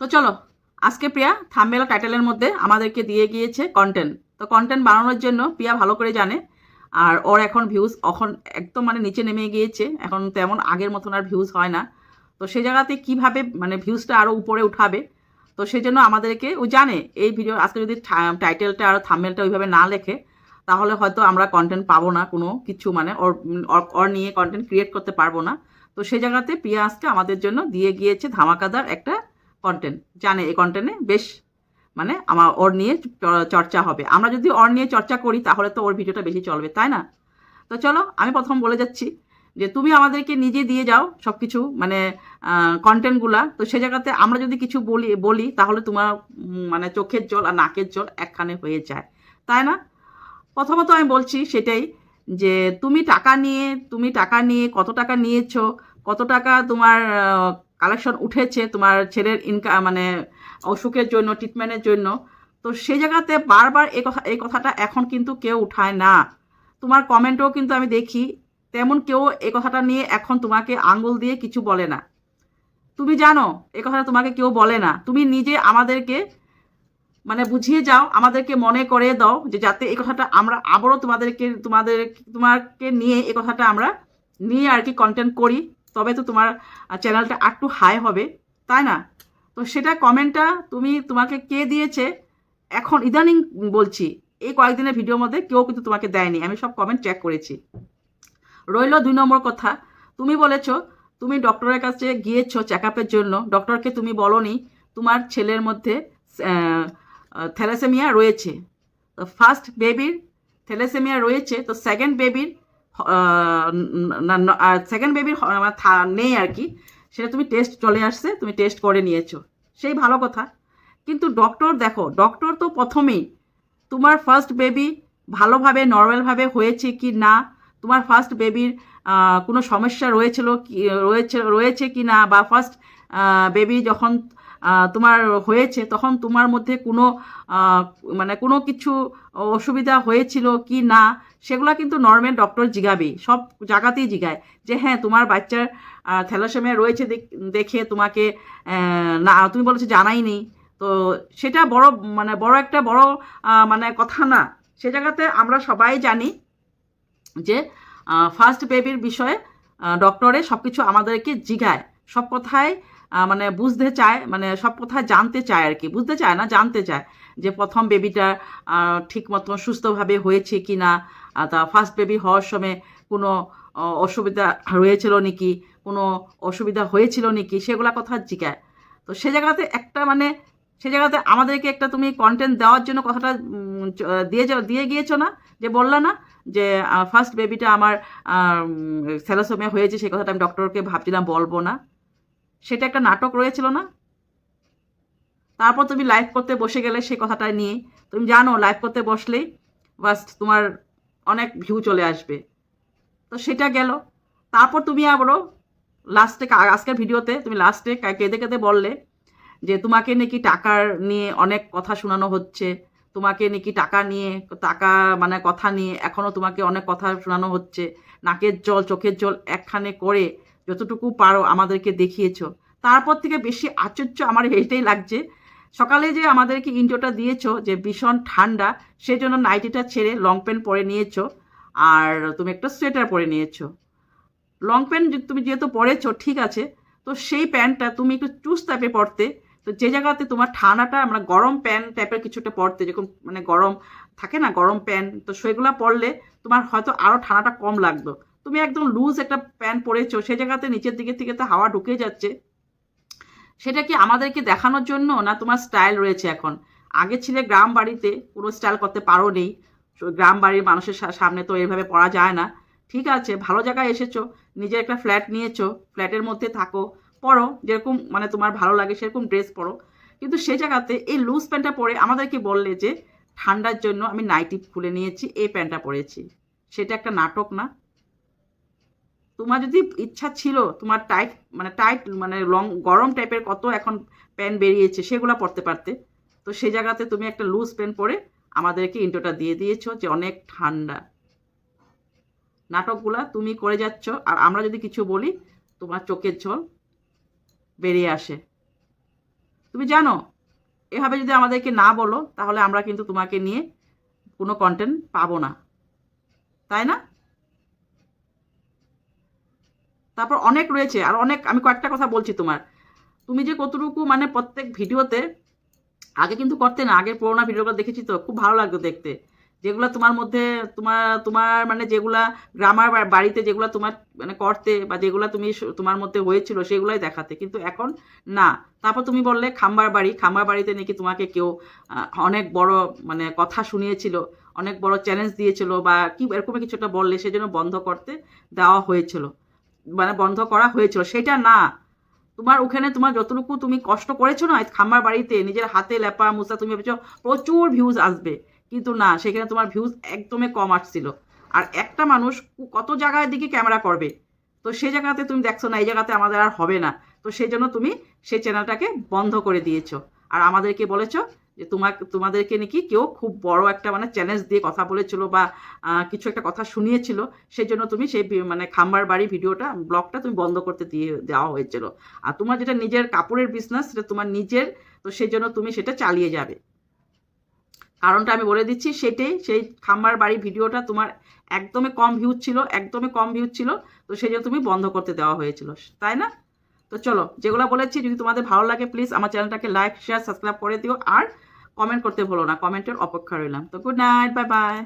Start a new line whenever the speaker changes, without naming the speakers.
তো চলো, আজকে প্রিয়া থাম্বেল টাইটেলের মধ্যে আমাদেরকে দিয়ে গিয়েছে কন্টেন্ট তো কন্টেন্ট বানানোর জন্য প্রিয়া ভালো করে জানে, আর ওর এখন ভিউজ এখন একদম মানে নিচে নেমে গিয়েছে, এখন তেমন আগের মতন আর ভিউজ হয় না। তো সেই জায়গাতে কীভাবে মানে ভিউজটা আরও উপরে উঠাবে, তো সেই জন্য আমাদেরকে, ও জানে এই ভিডিও আজকে যদি টাইটেলটা আর থাম্বেলটা ওইভাবে না লেখে, তাহলে হয়তো আমরা কন্টেন্ট পাবো না কোনো কিছু মানে ওর- ওর নিয়ে কন্টেন্ট ক্রিয়েট করতে পারব না। তো সেই জায়গাতে প্রিয়া আজকে আমাদের জন্য দিয়ে গিয়েছে ধামাকাদার একটা কন্টেন্ট জানে এই কন্টেন্টে বেশ মানে আমার ওর নিয়ে চর্চা হবে। আমরা যদি ওর নিয়ে চর্চা করি, তাহলে তো ওর ভিডিওটা বেশি চলবে, তাই না? তো চলো, আমি প্রথম বলে যাচ্ছি যে তুমি আমাদেরকে নিজে দিয়ে যাও সব কিছু মানে কন্টেন্টগুলা তো সে জায়গাতে আমরা যদি কিছু বলি বলি, তাহলে তোমার মানে চোখের জল আর নাকের জল একখানে হয়ে যায়, তাই না? প্রথমত আমি বলছি সেটাই যে তুমি টাকা নিয়ে, তুমি টাকা নিয়ে কত টাকা নিয়েছো, কত টাকা তোমার কালেকশন উঠেছে তোমার ছেলের ইনকাম মানে অসুখের জন্য ট্রিটমেন্টের জন্য। তো সেই জায়গাতে বারবার এই কথা, এই কথাটা এখন কিন্তু কেউ উঠায় না। তোমার কমেন্টও কিন্তু আমি দেখি, তেমন কেউ এই কথাটা নিয়ে এখন তোমাকে আঙ্গুল দিয়ে কিছু বলে না। তুমি জানো, এ কথাটা তোমাকে কেউ বলে না। তুমি নিজে আমাদেরকে মানে বুঝিয়ে যাও, আমাদেরকে মনে করে দাও যে যাতে এই কথাটা আমরা আবারও তোমাদেরকে, তোমাদের, তোমাকে নিয়ে এ কথাটা আমরা নিয়ে আর কি কন্টেন্ট করি। তবে তো তোমার চ্যানেলটা একটু হাই হবে, তাই না? তো সেটা কমেন্টটা তুমি, তোমাকে কে দিয়েছে? এখন ইদানিং বলছি, এই কয়েকদিনের ভিডিওর মধ্যে কেউ কিন্তু তোমাকে দেয়নি, আমি সব কমেন্ট চেক করেছি। রইল দুই নম্বর কথা, তুমি বলেছ, তুমি ডক্টরের কাছে গিয়েছো চেক জন্য ডক্টরকে তুমি বলনি, তোমার ছেলের মধ্যে থ্যালাসেমিয়া রয়েছে। তো ফার্স্ট বেবির থ্যালাসেমিয়া রয়েছে, তো সেকেন্ড বেবির সেকেন্ড বেবির নেই আর কি। সেটা তুমি টেস্ট চলে আসছে, তুমি টেস্ট করে নিয়েছো। সেই ভালো কথা। কিন্তু ডক্টর দেখো ডক্টর তো প্রথমেই তোমার ফার্স্ট বেবি ভালোভাবে নর্মালভাবে হয়েছে কি না, তোমার ফার্স্ট বেবির কোনো সমস্যা রয়েছিল কি, রয়েছে রয়েছে কি না, বা ফার্স্ট বেবি যখন তোমার হয়েছে, তখন তোমার মধ্যে কোনো মানে কোনো কিছু অসুবিধা হয়েছিল কি না সেগুলো কিন্তু নর্মাল ডক্টর জিগাবেই সব জায়গাতেই জিগায় যে হ্যাঁ তোমার বাচ্চার থ্যালাসেমিয়া রয়েছে দেখ- তোমাকে না, তুমি বলেছ জানাই নেই তো সেটা বড় মানে বড় একটা বড় মানে কথা না। সে জায়গাতে আমরা সবাই জানি যে ফার্স্ট বেবির বিষয়ে ডক্টরে সব কিছু আমাদেরকে জিগায়, সব কথায় মানে বুঝতে চায় মানে সব কথায় জানতে চায় আর কি। বুঝতে চায় না, জানতে চায় যে প্রথম বেবিটা ঠিক মতো সুস্থভাবে হয়েছে কি না তা ফার্স্ট বেবি হওয়ার সময় কোনো অসুবিধা রয়েছিল নাকি? কোনো অসুবিধা হয়েছিল নাকি? সেগুলা কথা জিগায় তো সে জায়গাতে একটা মানে সে জায়গাতে আমাদেরকে একটা তুমি কন্টেন্ট দেওয়ার জন্য কথাটা দিয়ে দিয়ে গিয়েছো না? যে বললা না যে ফার্স্ট বেবিটা আমার স্যালোসোমিয়া হয়েছে, সেই কথাটা আমি ডক্টরকে ভাবছিলাম, বলব না। সেটা একটা নাটক রয়েছিল না? তারপর তুমি লাইভ করতে বসে গেলে সেই কথাটা নিয়ে, তুমি জানো লাইভ করতে বসলেই বাস তোমার অনেক ভিউ চলে আসবে। তো সেটা গেল। তারপর তুমি আবারও লাস্টে আজকের ভিডিওতে তুমি লাস্টে কেঁদে কেঁদে বললে যে তোমাকে নাকি টাকার নিয়ে অনেক কথা শোনানো হচ্ছে। তোমাকে নাকি টাকা নিয়ে, টাকা মানে কথা নিয়ে এখনও তোমাকে অনেক কথা শোনানো হচ্ছে। নাকের জল, চোখের জল একখানে করে যতটুকু পারো আমাদেরকে দেখিয়েছ। তারপর থেকে বেশি আশ্চর্য আমার এইটাই লাগছে সকালে যে আমাদেরকে ইন্টোটা দিয়েছ, যে ভীষণ ঠান্ডা সেই জন্য নাইটিটা ছেড়ে লং প্যান্ট পরে নিয়েছো, আর তুমি একটা সোয়েটার পরে নিয়েছো। লং প্যান্ট তুমি যেহেতু পরেছো, ঠিক আছে, তো সেই প্যান্টটা তুমি একটু চুজ টাইপে পরতে, তো যে জায়গাতে তোমার ঠান্ডাটা, আমরা গরম প্যান্ট টাইপের কিছুটা পরতে, যেরকম মানে গরম থাকে না, গরম প্যান্ট তো সেগুলো পরলে তোমার হয়তো আরও ঠান্ডাটা কম লাগতো। তুমি একদম লুজ একটা প্যান্ট পরেছো, সেই জায়গাতে নিচের দিকে থেকে তো হাওয়া ঢুকে যাচ্ছে সেটা কি আমাদেরকে দেখানোর জন্য না তোমার স্টাইল রয়েছে এখন? আগে ছিলে গ্রাম বাড়িতে কোনো স্টাইল করতে পারো নেই। গ্রাম বাড়ির মানুষের সা- সামনে তো এভাবে পড়া যায় না। ঠিক আছে, ভালো জায়গায় এসেছ, নিজের একটা ফ্ল্যাট নিয়েছো ফ্ল্যাটের মধ্যে থাকো পরো যেরকম মানে তোমার ভালো লাগে সেরকম ড্রেস পরো। কিন্তু সেই জায়গাতে এই লুজ প্যান্টটা পরে আমাদেরকে বললে যে, ঠান্ডার জন্য আমি নাইটি খুলে নিয়েছি, এই প্যান্টটা পরেছি। সেটা একটা নাটক না? তোমার যদি ইচ্ছা ছিল, তোমার টাইট মানে টাইট মানে লং গরম টাইপের কত এখন প্যান্ট বেরিয়েছে, সেগুলো পরতে পারতে। তো সেই জায়গাতে তুমি একটা লুজ প্যান্ট পরে আমাদেরকে ইন্টোটা দিয়ে দিয়েছ যে অনেক ঠান্ডা। নাটকগুলা তুমি করে যাচ্ছ, আর আমরা যদি কিছু বলি, তোমার চোখের জল বেরিয়ে আসে। তুমি জানো, এভাবে যদি আমাদেরকে না বলো, তাহলে আমরা কিন্তু তোমাকে নিয়ে কোনো কন্টেন্ট পাবো না। তাই না? তারপর অনেক রয়েছে, আর অনেক, আমি কয়েকটা কথা বলছি তোমার। তুমি যে কতটুকু মানে প্রত্যেক ভিডিওতে, আগে কিন্তু করতে না, আগের পুরোনো ভিডিওগুলো দেখেছি তো, খুব ভালো লাগতো দেখতে। যেগুলো তোমার মধ্যে, তোমার তোমার মানে যেগুলা গ্রামার বাড়িতে যেগুলো তোমার মানে করতে, বা যেগুলো তুমি তোমার মধ্যে হয়েছিল, সেগুলোই দেখাতে। কিন্তু এখন না। তারপর তুমি বললে খাম্বার বাড়ি, খাম্বার বাড়িতে নাকি তোমাকে কেউ অনেক বড় মানে কথা শুনিয়েছিল, অনেক বড় চ্যালেঞ্জ দিয়েছিল, বা কি, এরকম কিছু একটা বললে, সেজন্য বন্ধ করতে দেওয়া হয়েছিল। মানে বন্ধ করা হয়েছিল, সেটা না। তোমার ওখানে তোমার যতটুকু তুমি কষ্ট করেছ না, খামার বাড়িতে নিজের হাতে লেপা মুসা তুমি ভেবেছো প্রচুর ভিউজ আসবে। কিন্তু না, সেখানে তোমার ভিউজ একদমই কম আসছিল। আর একটা মানুষ কত জায়গায় দিকে ক্যামেরা করবে? তো সেই জায়গাতে তুমি দেখছ না, এই জায়গাতে আমাদের আর হবে না। তো সেই জন্য তুমি সেই চ্যানেলটাকে বন্ধ করে দিয়েছ। আর আমাদেরকে বলেছ যে তোমার তোমাদেরকে নাকি কেউ খুব বড় একটা মানে চ্যালেঞ্জ দিয়ে কথা বলেছিল বা কিছু একটা কথা শুনিয়েছিল সেই জন্য তুমি সেই মানে খাম্বার বাড়ি ভিডিওটা, ব্লগটা তুমি বন্ধ করতে দিয়ে, দেওয়া হয়েছিল। আর তোমার যেটা নিজের কাপড়ের বিজনেস সেটা তোমার নিজের, তো সেই জন্য তুমি সেটা চালিয়ে যাবে। কারণটা আমি বলে দিচ্ছি সেটাই, সেই খাম্বার বাড়ি ভিডিওটা তোমার একদমই কম ভিউজ ছিল, একদমই কম ভিউজ ছিল, তো সেই জন্য তুমি বন্ধ করতে দেওয়া হয়েছিল, তাই না? তো চলো, যেগুলো বলেছি, যদি তোমাদের ভালো লাগে প্লিজ আমার চ্যানেলটাকে লাইক শেয়ার সাবস্ক্রাইব করে দিও। আর কমেন্ট করতে ভুলো না কমেন্টের অপেক্ষা রইলাম। তো গুড নাইট বাই বাই